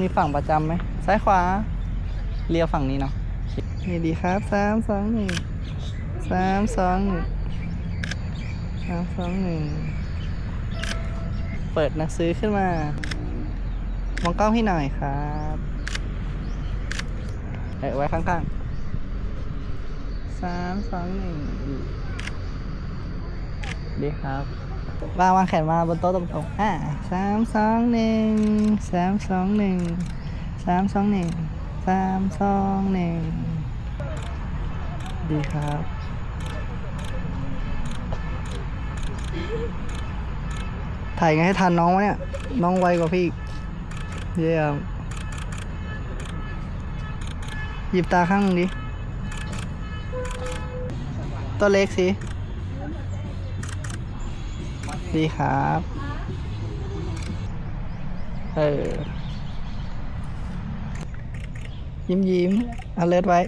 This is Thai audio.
มีฝั่งประจำไหมซ้ายขวา เลี้ยวฝั่งนี้เนาะนี่ดีครับสามสองหนึ่งสามสองหนึ่งสามสองหนึ่งเปิดหนังสือขึ้นมามองกล้องพี่หน่อยครับเออไว้ข้างๆสามสองหนึ่งดีดีครับ วางวางแขนมาบนโต๊ะตรงๆอ่าสามสองหนึ่งสามสองหนึ่งสามสองหนึ่งสามสองหนึ่งดีครับถ่ายไงให้ทันน้องวะเนี่ย น้องไวกว่าพี่เยี่ยมหยิบตาข้างนึงดิ ตัวเล็กสิ ดีครับ เออ ยิ้มยิ้มเอาเลิศไว้